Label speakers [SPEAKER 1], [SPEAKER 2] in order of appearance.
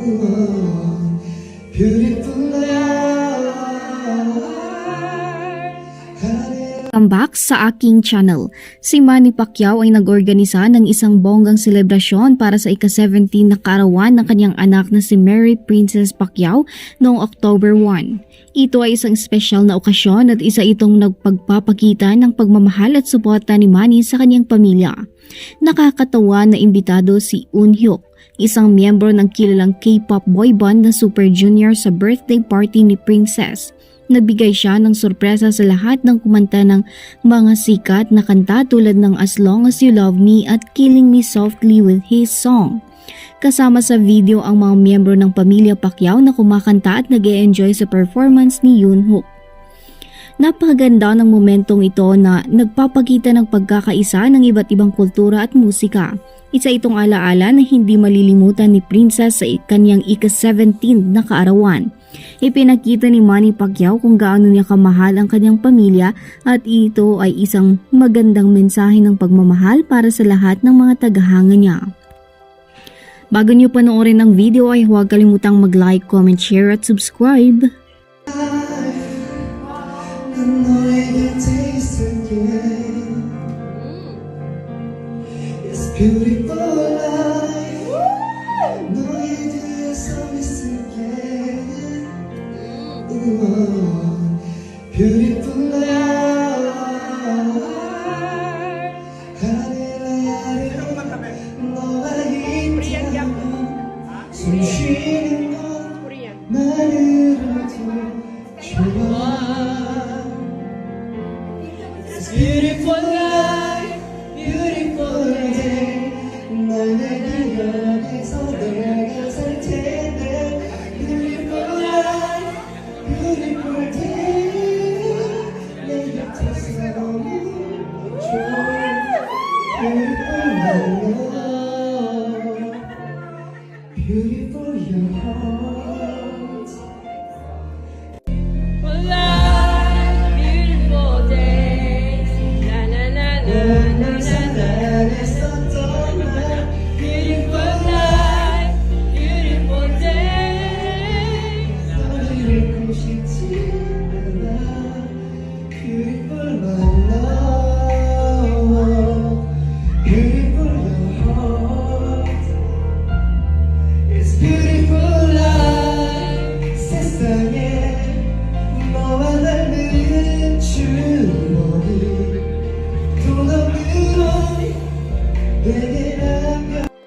[SPEAKER 1] 그 별이 back sa aking channel. Si Manny Pacquiao ay nag-organisa ng isang bonggang selebrasyon para sa ika-17 na kaarawan ng kanyang anak na si Mary Princess Pacquiao noong October 1. Ito ay isang espesyal na okasyon at isa itong nagpagpapakita ng pagmamahal at suporta ni Manny sa kanyang pamilya. Nakakatawa na imbitado si Un Hyuk, isang miyembro ng kilalang K-pop boy band na Super Junior sa birthday party ni Princess. Nagbigay siya ng sorpresa sa lahat ng kumanta ng mga sikat na kanta tulad ng As Long As You Love Me at Killing Me Softly with his song. Kasama sa video ang mga miyembro ng pamilya Pacquiao na kumakanta at nag enjoy sa performance ni Yoon Hook. Napakaganda ng momentong ito na nagpapakita ng pagkakaisa ng iba't ibang kultura at musika. Isa itong alaala na hindi malilimutan ni Princess sa kanyang ika-17 na kaarawan. Ipinakita ni Manny Pacquiao kung gaano niya kamahal ang kanyang pamilya at ito ay isang magandang mensahe ng pagmamahal para sa lahat ng mga tagahanga niya. Bago niyo panoorin ang video ay huwag kalimutang mag-like, comment, share at subscribe.
[SPEAKER 2] Beautiful life, no idea so mysterious. 우와.